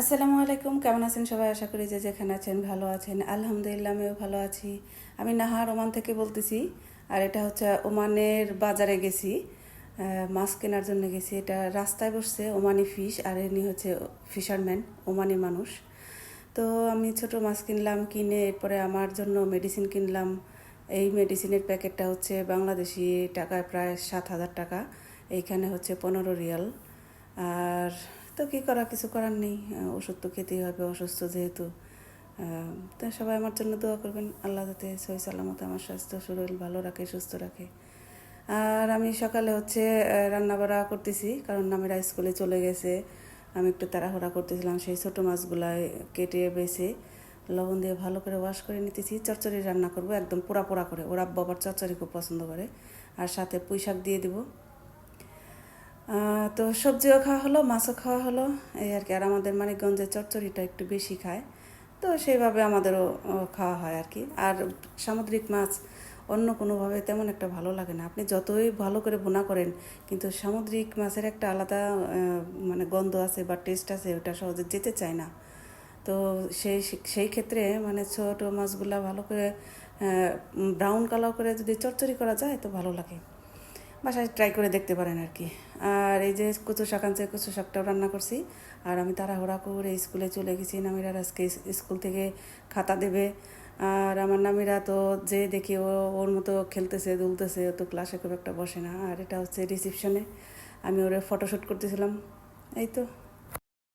আসসালামু আলাইকুম, কেমন আছেন সবাই? আশা করি যে যেখানে আছেন ভালো আছেন। আলহামদুলিল্লাহ, আমিও ভালো আছি। আমি নাহার ওমান থেকে বলতেছি, আর এটা হচ্ছে ওমানের বাজারে গেছি। মাছ কেনার জন্য গেছি। এটা রাস্তায় বসছে ওমানি ফিশ, আর এনি হচ্ছে ফিশারম্যান, ওমানি মানুষ। তো আমি ছোট মাছ কিনলাম, কিনে এরপরে আমার জন্য মেডিসিন কিনলাম। এই মেডিসিনের প্যাকেটটা হচ্ছে বাংলাদেশি টাকায় প্রায় সাত হাজার টাকা। এইখানে হচ্ছে পনেরো রিয়াল। আর তো কী করা কিছু করার নেই। ওষুধ তো খেতেই হবে, অসুস্থ যেহেতু। তো সবাই আমার জন্য দোয়া করবেন। আল্লাহ যাতে সহি সালামত আমার স্বাস্থ্য, শরীর ভালো রাখে, সুস্থ রাখে। আর আমি সকালে হচ্ছে রান্না বাড়া করতেছি, কারণ নামেরা স্কুলে চলে গেছে। আমি একটু তাড়াহুড়া করতেছিলাম, সেই ছোটো মাছগুলা কেটে বেছে লবণ দিয়ে ভালো করে ওয়াশ করে নিতেছি। চচ্চড়ি রান্না করব, একদম পোড়া পোড়া করে। ওরা বাবার চচ্চড়ি খুব পছন্দ করে। আর সাথে পুঁই শাক দিয়ে দিব। তো সবজিও খাওয়া হলো, মাছও খাওয়া হলো। এই আর কি, আর আমাদের মানিকগঞ্জে চচ্চড়িটা একটু বেশি খায়। তো সেইভাবে আমাদেরও খাওয়া হয় আর কি। আর সামুদ্রিক মাছ অন্য কোনোভাবে তেমন একটা ভালো লাগে না। আপনি যতই ভালো করে বোনা করেন, কিন্তু সামুদ্রিক মাছের একটা আলাদা মানে গন্ধ আছে বা টেস্ট আছে, ওটা সহজে যেতে চায় না। তো সেই সেই ক্ষেত্রে মানে ছোট মাছগুলা ভালো করে ব্রাউন কালার করে যদি চচ্চড়ি করা যায়, তো ভালো লাগে। বাসায় ট্রাই করে দেখতে পারেন আর কি আর এই যে কুচু শাক আনছে কচু শাকটাও রান্না করছি। আর আমি তাড়াহুড়া করে স্কুলে চলে গেছি নামিরা আজকে স্কুল থেকে খাতা দেবে। আর আমার নামিরা তো যে দেখি ও, ওর মতো খেলতেছে, দুলতেছে তো ক্লাসে খুব একটা বসে না। আর এটা হচ্ছে রিসিপশনে আমি ওরে ফটোশ্যুট করতেছিলাম। এই তো।